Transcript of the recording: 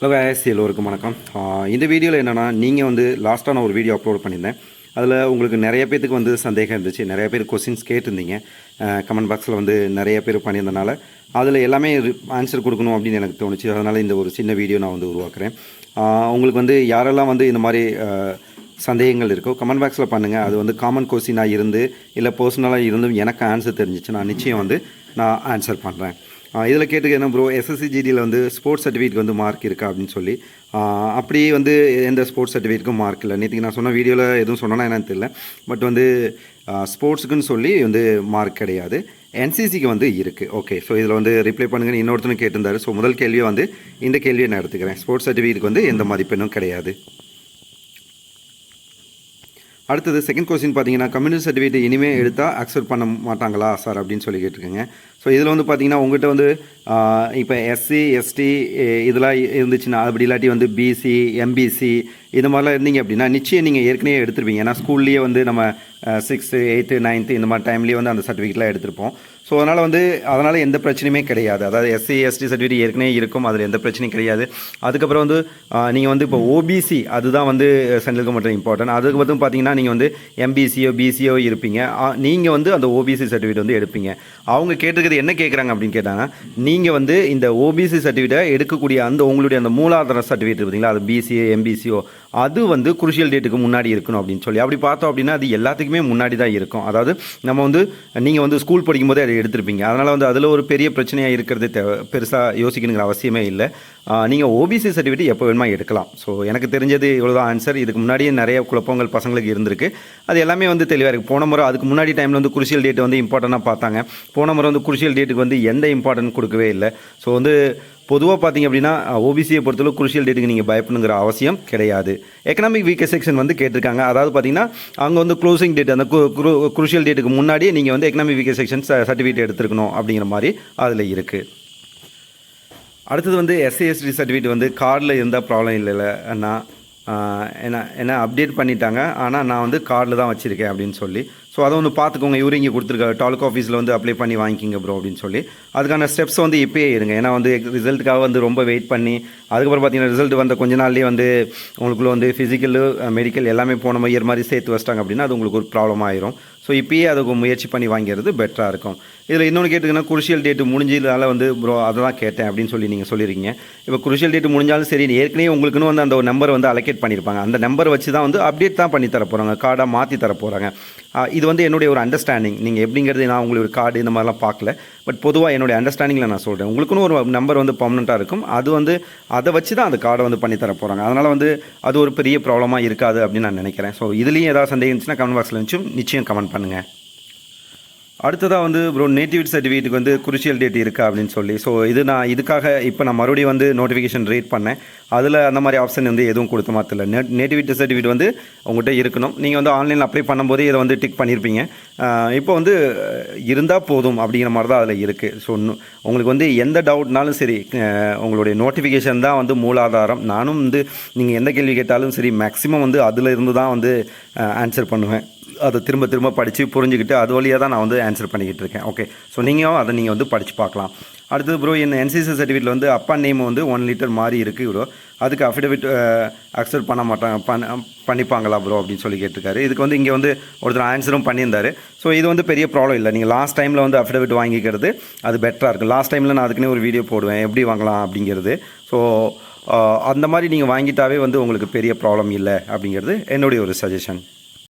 Hello guys எல்லோருக்கும் வணக்கம். இந்த வீடியோவில் என்னென்னா நீங்கள் வந்து லாஸ்ட்டாக நான் ஒரு வீடியோ அப்லோட் பண்ணியிருந்தேன். அதில் உங்களுக்கு நிறைய பேத்துக்கு வந்து சந்தேகம் இருந்துச்சு. நிறைய பேர் கொஸ்டின்ஸ் கேட்டிருந்தீங்க. கமெண்ட் பாக்ஸில் வந்து நிறைய பேர் பண்ணியிருந்தனால அதில் எல்லாமே ஆன்சர் கொடுக்கணும் அப்படின்னு எனக்கு தோணுச்சு. அதனால் இந்த ஒரு சின்ன வீடியோ நான் வந்து உருவாக்குறேன். உங்களுக்கு வந்து யாரெல்லாம் வந்து இந்த மாதிரி சந்தேகங்கள் இருக்கோ கமெண்ட் பாக்ஸில் பண்ணுங்கள் அது வந்து காமன் கொஸ்டினாக இருந்து இல்லை பர்சனலாக இருந்தும் எனக்கு ஆன்சர் தெரிஞ்சிச்சு நான் நிச்சயம் வந்து நான் ஆன்சர் பண்ணுறேன் இதில் கேட்டுக்க என்ன ப்ரோ எஸ்எஸ்சிஜிடியில் வந்து ஸ்போர்ட்ஸ் சர்டிஃபிகேட் வந்து மார்க் இருக்கா அப்படின்னு சொல்லி. அப்படி வந்து எந்த ஸ்போர்ட்ஸ் சர்டிஃபிகேட்டுக்கும் மார்க் இல்லை. நேற்றுக்கு நான் சொன்ன வீடியோவில் எதுவும் சொன்னேன்னா என்னன்னு தெரியல. பட் வந்து ஸ்போர்ட்ஸுக்குன்னு சொல்லி வந்து மார்க் கிடையாது. என்சிசிக்கு வந்து இருக்குது ஓகே ஸோ இதில் வந்து ரிப்ளை பண்ணுங்கன்னு இன்னொருத்தனும் கேட்டிருந்தாரு. ஸோ முதல் கேள்வியை வந்து இந்த கேள்வியை நான் எடுத்துக்கிறேன். ஸ்போர்ட்ஸ் சர்டிஃபிகேட்டுக்கு வந்து எந்த மதிப்பெண்ணும் கிடையாது. அடுத்தது செகண்ட் கொஸ்டின் பார்த்தீங்கன்னா கம்யூனிஸ்ட் சர்டிஃபிகேட் இனிமேல் எடுத்தால் அக்செப்ட் பண்ண மாட்டாங்களா சார் அப்படின்னு சொல்லி கேட்டிருக்கேங்க. ஸோ இதில் வந்து பார்த்தீங்கன்னா உங்கள்கிட்ட வந்து இப்போ எஸ்சி எஸ்டி இதெல்லாம் இருந்துச்சுன்னா அப்படி இல்லாட்டி வந்து பிசி எம்பிசி இது மாதிரிலாம் இருந்தீங்க அப்படின்னா நிச்சயம் நீங்கள் ஏற்கனவே எடுத்துருப்பீங்க. ஏன்னா ஸ்கூல்லேயே வந்து நம்ம சிக்ஸ்த்து எயித்து நைன்த்து இந்த மாதிரி டைம்லேயே வந்து அந்த சர்டிஃபிகேட்லாம் எடுத்திருப்போம். ஸோ அதனால் வந்து அதனால் எந்த பிரச்சனையுமே கிடையாது. அதாவது எஸ்சி எஸ்டி சர்டிஃபிகேட் ஏற்கனவே இருக்கும் அதில் எந்த பிரச்சனையும் கிடையாது. அதுக்கப்புறம் வந்து நீங்கள் வந்து இப்போ ஓபிசி அதுதான் வந்து சென்ட்ரல் கவர்மெண்ட் இம்பார்ட்டன்ட் அதுக்கு வந்து பார்த்தீங்கன்னா நீங்கள் வந்து எம்பிசியோ பிசியோ இருப்பீங்க. நீங்கள் வந்து அந்த ஓபிசி சர்டிஃபிகேட் வந்து எடுப்பீங்க. அவங்க கேட்டிருக்கிறது என்ன கேட்குறாங்க அப்படின்னு கேட்டாங்க நீங்கள் வந்து இந்த ஓபிசி சர்டிஃபிகேட்டை எடுக்கக்கூடிய அந்த உங்களுடைய அந்த மூலாதார சர்டிஃபிகேட் பார்த்தீங்களா அது பிசிஏ எம்பிசிஓ அது வந்து குருஷியல் டேட்டுக்கு முன்னாடி இருக்கணும் அப்படின்னு சொல்லி. அப்படி பார்த்தோம் அப்படின்னா அது எல்லாத்துக்குமே முன்னாடி தான் இருக்கும். அதாவது நம்ம வந்து நீங்கள் வந்து ஸ்கூல் படிக்கும்போதே அதை எடுத்திருப்பீங்க. அதனால் வந்து அதில் ஒரு பெரிய பிரச்சனையாக இருக்கிறது தேவை பெருசாக யோசிக்கணுங்கிற அவசியமே இல்லை. நீங்கள் ஓபிசி சர்டிஃபிகேட் எப்போ வேணுமா எடுக்கலாம். ஸோ எனக்கு தெரிஞ்சது இவ்வளோதான் ஆன்சர் இதுக்கு முன்னாடியே நிறைய குழப்பங்கள் பசங்களுக்கு இருந்திருக்கு. அது எல்லாமே வந்து தெளிவாக இருக்குது போன முறை அதுக்கு முன்னாடி டைமில் வந்து குருசியல் டேட் வந்து இம்பார்ட்டண்ட்டாக பார்த்தாங்க. போன முறை வந்து குருசியல் டேட்டுக்கு வந்து எந்த இம்பார்ட்டன்ட் கொடுக்கவே இல்லை. ஸோ வந்து பொதுவாக பார்த்தீங்க அப்படின்னா ஓபிசியை பொறுத்தளவு குருஷியல் டேட்டுக்கு நீங்கள் பயப்படணுங்கிற அவசியம் கிடையாது. எக்கனாமிக் வீக்க செக்ஷன் வந்து கேட்டிருக்காங்க. அதாவது பார்த்தீங்கன்னா அங்கே வந்து க்ளோசிங் டேட் அந்த குருஷியல் டேட்டுக்கு முன்னாடியே நீங்கள் வந்து எக்கனாமிக் வீக்க செக்ஷன் சர்டிஃபிகேட் எடுத்துருக்கணும் அப்படிங்கிற மாதிரி அதில் இருக்குது அடுத்தது வந்து எஸ்சிஎஸ்டி சர்டிஃபிகேட் வந்து கார்டில் இருந்தால் ப்ராப்ளம் இல்லைல்ல. அண்ணா ஏன்னா என்ன என்ன அப்டேட் பண்ணிட்டாங்க. ஆனால் நான் வந்து கார்டில் தான் வச்சுருக்கேன் அப்படின்னு சொல்லி. ஸோ அதை ஒன்று பார்த்துக்கோங்க. இவரு இங்கே கொடுத்துருக்காரு. டாலுக் ஆஃபீஸில் வந்து அப்ளை பண்ணி வாங்கிக்கிங்க ப்ரோ அப்படின்னு சொல்லி. அதுக்கான ஸ்டெப்ஸ் வந்து இப்போயே இருங்க. ஏன்னா வந்து ரிசல்ட்டுக்காக வந்து ரொம்ப வெயிட் பண்ணி அதுக்கப்புறம் பார்த்தீங்கன்னா ரிசல்ட் வந்த கொஞ்ச நாள்லேயே வந்து உங்களுக்குள்ள வந்து ஃபிசிக்கலு மெடிக்கல் எல்லாமே போன இயர் மாதிரி சேர்த்து வச்சிட்டாங்க அப்படின்னா அது உங்களுக்கு ஒரு ப்ராப்ளம் ஆயிரும். ஸோ இப்போயே அதுக்கு முயற்சி பண்ணி வாங்கிறது பெட்டராக இருக்கும். இதில் இன்னொன்று கேட்டிங்கன்னா குருஷியல் டேட்டு முடிஞ்சதால வந்து ப்ரோ அதை தான் கேட்டேன் அப்படின்னு சொல்லி நீங்கள் சொல்லியிருக்கீங்க இப்போ குருஷியல் டேட்டு முடிஞ்சாலும் சரி ஏற்கனவே உங்களுக்குன்னு வந்து அந்த ஒரு நம்பர் வந்து அலோகேட் பண்ணியிருப்பாங்க அந்த நம்பர் வச்சு தான் வந்து அப்டேட் தான் பண்ணி தர போகிறாங்க கார்டாக மாற்றி தர போகிறாங்க இது வந்து என்னுடைய ஒரு அண்டர்ஸ்டாண்டிங் நீங்கள் எப்படிங்கிறது நான் உங்களுக்கு கார்டு இந்த மாதிரிலாம் பார்க்கல. பட் பொதுவாக என்னுடைய அண்டர்ஸ்டாண்டிங்கில் நான் சொல்கிறேன் உங்களுக்குன்னு ஒரு நம்பர் வந்து பர்மனெண்ட்டாக இருக்கும். அது வந்து அதை வச்சு தான் அந்த கார்டை வந்து பண்ணித்தர போகிறாங்க அதனால் வந்து அது ஒரு பெரிய ப்ராப்ளமாக இருக்காது அப்படின்னு நான் நினைக்கிறேன். ஸோ இதுலேயும் ஏதாவது சந்தேகம் இருந்துச்சுன்னா கமெண்ட் பாக்ஸில் இருந்துச்சும் நிச்சயம் கமெண்ட் பண்ணுங்கள் அடுத்ததாக வந்து ப்ரோ நேட்டிவிட்டி சர்டிஃபிகேட்டுக்கு வந்து குருஷியல் டேட் இருக்கா அப்படின்னு சொல்லி. ஸோ இது நான் இதுக்காக இப்போ நான் மறுபடியும் வந்து நோட்டிஃபிகேஷன் ரீட் பண்ணேன். அதில் அந்த மாதிரி ஆப்ஷன் வந்து எதுவும் கொடுத்த மாதிரி இல்லை நெட் நேட்டிவிட்டி சர்டிஃபிகேட் வந்து உங்கள்கிட்ட இருக்கணும். நீங்கள் வந்து ஆன்லைனில் அப்ளை பண்ணும்போதே இதை வந்து டிக் பண்ணியிருப்பீங்க இப்போ வந்து இருந்தால் போதும் அப்படிங்கிற மாதிரி தான் அதில் இருக்குது ஸோ உங்களுக்கு வந்து எந்த டவுட்னாலும் சரி உங்களுடைய நோட்டிஃபிகேஷன் தான் வந்து மூலாதாரம். நானும் வந்து நீங்கள் எந்த கேள்வி கேட்டாலும் சரி மேக்ஸிமம் வந்து அதில் இருந்து தான் வந்து ஆன்சர் பண்ணுவேன். அதை திரும்ப திரும்ப படித்து புரிஞ்சுக்கிட்டு அது வழியாக தான் நான் வந்து ஆன்சர் பண்ணிக்கிட்டு இருக்கேன். ஓகே ஸோ நீங்களும் அதை நீங்கள் வந்து படித்து பார்க்கலாம். அடுத்தது ப்ரோ என் என்சிசி சர்டிஃபிகேட்டில் வந்து அப்பா நேம் வந்து ஒன் லிட்டர் மாதிரி இருக்குது ப்ரோ அதுக்கு அஃபிடவிட் அக்செப்ட் பண்ண மாட்டாங்க பண்ண பண்ணிப்பாங்களா ப்ரோ அப்படின்னு சொல்லி கேட்டிருக்காரு. இதுக்கு வந்து இங்கே வந்து ஒருத்தர் ஆன்சரும் பண்ணியிருந்தார். ஸோ இது வந்து பெரிய ப்ராப்ளம் இல்லை. நீங்கள் லாஸ்ட் டைமில் வந்து அஃபிடவிட் வாங்கிக்கிறது அது பெட்டராக இருக்கும். லாஸ்ட் டைமில் நான் அதுக்குன்னே ஒரு வீடியோ போடுவேன். எப்படி வாங்கலாம் அப்படிங்கிறது. ஸோ அந்த மாதிரி நீங்கள் வாங்கிட்டாவே வந்து உங்களுக்கு பெரிய ப்ராப்ளம் இல்லை அப்படிங்கிறது என்னுடைய ஒரு சஜஷன்